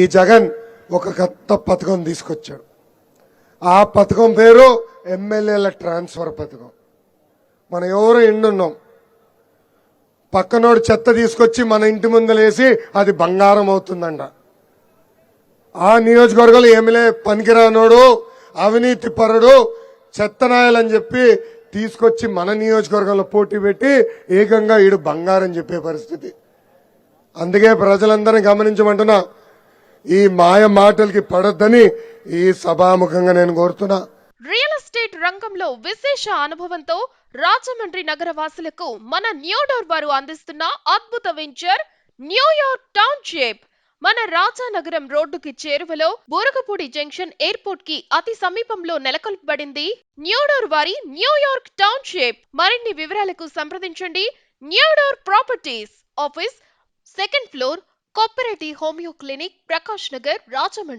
ఈ జగన్ ఒక కొత్త పథకం తీసుకొచ్చాడు. ఆ పథకం పేరు ఎమ్మెల్యేల ట్రాన్స్ఫర్ పథకం. మనం ఎవరు ఎండున్నాం? పక్కనోడు చెత్త తీసుకొచ్చి మన ఇంటి ముందలేసి అది బంగారం అవుతుందంట. ఆ నియోజకవర్గంలో ఎమ్మెల్యే పనికిరానోడు అవినీతి పరుడు చెత్తనాయాలని చెప్పి తీసుకొచ్చి మన నియోజకవర్గంలో పోటీ పెట్టి ఏకంగా ఈడు బంగారం చెప్పే పరిస్థితి. అందుకే ప్రజలందరినీ గమనించమంటున్నా ఈ మాయ మాటలకి పడద్దని ఈ సభాముఖంగా నేను కోరుతున్నా. రియల్ ఎస్టేట్ రంగంలో విశేష అనుభవంతో రాజమండ్రి నగర వాసులకు మన న్యూడోర్ వారు అందిస్తున్న అద్భుత వెంచర్ న్యూయార్క్ టౌన్షిప్. మన రాజానగరం రోడ్డుకి చేరువలో బోరగపూడి జంక్షన్ ఎయిర్పోర్ట్కి అతి సమీపంలో నెలకొల్పబడింది న్యూడోర్ వారి న్యూయార్క్ టౌన్షిప్. మరిన్ని వివరాలకు సంప్రదించండి New Door properties office second floor कोपरेटी homeo clinic Prakash Nagar Rajahmundry